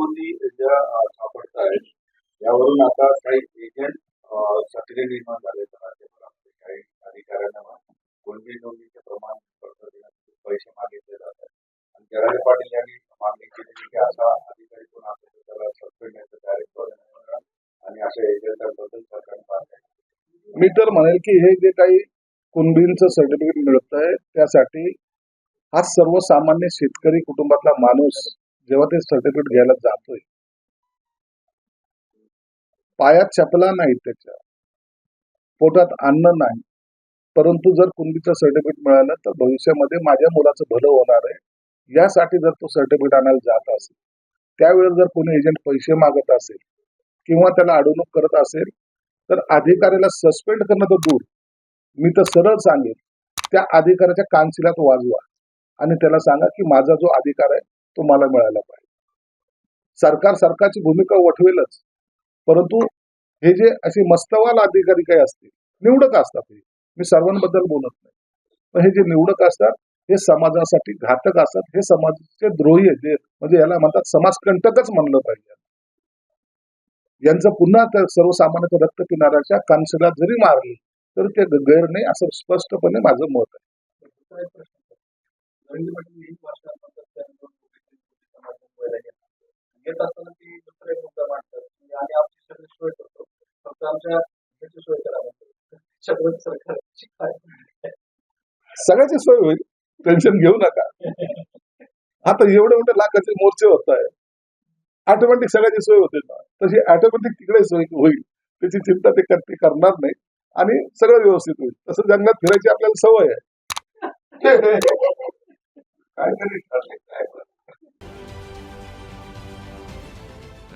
नोंदी ज्या सापडत आहेत. यावरून आता काही एजंट सक्रिय निर्माण झाले तर काही अधिकाऱ्यांना म्हणा, कुणबी नोंदीचे प्रमाण पैसे मागितले जातात? आणि जराळे पाटील यांनी मागणी केली की असा अधिकारी कोण असेल त्याला सस्पेंड याचं आणि अशा एजंटांबद्दल सरकारने पाहत मी तर म्हणेल की हे जे काही कुणबींचं सर्टिफिकेट मिळत आहे त्यासाठी हा सर्वसामान्य शेतकरी कुटुंबातला माणूस जेव्हा ते सर्टिफिकेट घ्यायला जातोय पायात चपला नाही त्याच्या पोटात अन्न नाही परंतु जर कुणबीचं सर्टिफिकेट मिळालं तर भविष्यामध्ये माझ्या मुलाचं भलं होणार आहे यासाठी जर तो सर्टिफिकेट आणायला जात असेल त्यावेळेस जर कोणी एजंट पैसे मागत असेल किंवा त्याला अडवणूक करत असेल तर अधिकाऱ्याला सस्पेंड करणं तर दूर. मी तर सरळ सांगेन त्या अधिकाऱ्याच्या कानशिलात वाजवा आणि त्याला सांगा की माझा जो अधिकार आहे तो मला मिळायला पाहिजे. सरकार सरकारची भूमिका वठवेलच. परंतु हे जे असे मस्तवाल अधिकारी काही असतील निवडक असतात हे मी सर्वांबद्दल बोलत नाही. पण हे जे निवडक असतात हे समाजासाठी घातक असतात. हे समाजाचे द्रोही आहे जे म्हणजे याला म्हणतात समाजकंटकच म्हणलं पाहिजे. यांचं पुन्हा त्या सर्वसामान्य रक्त किनाऱ्याच्या कानशिलात जरी मारले तर ते गैर नाही असं स्पष्टपणे माझं मत आहे. घेत असताना ती दुसरा एक मुद्दा मांडतात की आम्ही आमची सगळी सोय करतो. फक्त आमच्या ह्याची सोय करा. सरकारची काय सगळ्याची सोय होईल. टेन्शन घेऊ नका. आता एवढे मोठे लाखाचे मोर्चे होत आहे ऑटोमॅटिक सगळ्याची सोय होते. ना तशी ऑटोमॅटिक तिकडे सोय होईल. त्याची चिंता ते कर- ते करणार नाही. आणि सगळं व्यवस्थित होईल. तसं जंगलात फिरायची आपल्याला सवय आहे. काहीतरी ठरले.